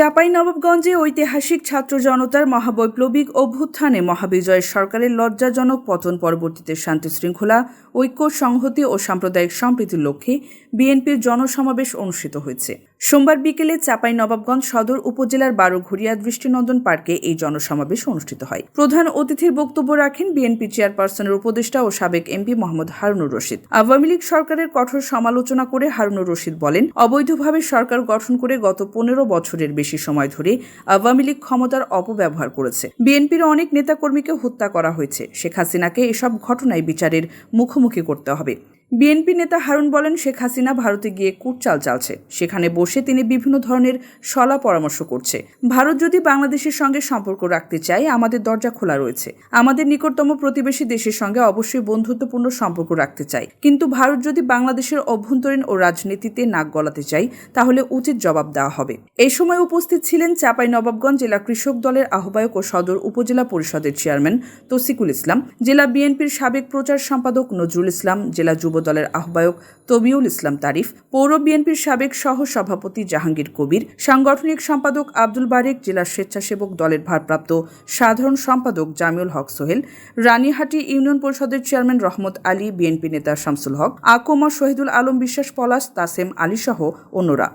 চাপাই নবাবগঞ্জে ঐতিহাসিক ছাত্র জনতার মহাবৈপ্লবিক অভ্যুত্থানে মহাবিজয় সরকারের লজ্জাজনক পতন পরবর্তীতে শান্তি শৃঙ্খলা ঐক্য সংহতি ও সাম্প্রদায়িক সম্প্রীতির লক্ষ্যে বিএনপির জনসমাবেশ অনুষ্ঠিত হয়েছে। সোমবার বিকেলে চাপাই নবাবগঞ্জ সদর উপজেলার বারোঘড়িয়া দৃষ্টিনন্দন পার্কে এই জনসমাবেশ অনুষ্ঠিত হয়। প্রধান অতিথির বক্তব্য রাখেন বিএনপি চেয়ারপারসনের উপদেষ্টা ও সাবেক এমপি মোহাম্মদ হারুনুর রশিদ। আওয়ামী লীগ সরকারের কঠোর সমালোচনা করে হারুনুর রশিদ বলেন, অবৈধভাবে সরকার গঠন করে গত পনেরো বছরের বেশি সময় ধরে আওয়ামী লীগ ক্ষমতার অপব্যবহার করেছে। বিএনপির অনেক নেতাকর্মীকে হত্যা করা হয়েছে। শেখ হাসিনাকে এসব ঘটনায় বিচারের মুখোমুখি করতে হবে। বিএনপি নেতা হারুন বলেন, শেখ হাসিনা ভারতে গিয়ে কুটচাল চালছে। সেখানে বসে তিনি বিভিন্ন ধরনের সলা পরামর্শ করছে। ভারত যদি বাংলাদেশের সঙ্গে সম্পর্ক রাখতে চায়, আমাদের দরজা খোলা রয়েছে। আমাদের নিকটতম প্রতিবেশী দেশের সঙ্গে অবশ্যই বন্ধুত্বপূর্ণ সম্পর্ক রাখতে চাই। কিন্তু ভারত যদি বাংলাদেশের অভ্যন্তরীণ ও রাজনীতিতে নাক গলাতে চায়, তাহলে উচিত জবাব দেওয়া হবে। এই সময় উপস্থিত ছিলেন চাপাই নবাবগঞ্জ জেলা কৃষক দলের আহ্বায়ক ও সদর উপজেলা পরিষদের চেয়ারম্যান তসিকুল ইসলাম, জেলা বিএনপির সাবেক প্রচার সম্পাদক নজরুল ইসলাম, জেলা যুব দলের আহ্বায়ক তবিউল ইসলাম তারিফ, পৌর বিএনপির সাবেক সহ সভাপতি জাহাঙ্গীর কবির, সাংগঠনিক সম্পাদক আব্দুল বারেক জেলার স্বেচ্ছাসেবক দলের ভারপ্রাপ্ত সাধারণ সম্পাদক জামিউল হক সোহেল, রানীহাটি ইউনিয়ন পরিষদের চেয়ারম্যান রহমত আলী, বিএনপি নেতা শামসুল হক, আকমা শহীদুল আলম বিশ্বাস পলাশ, তাসেম আলী সহ অন্যরা।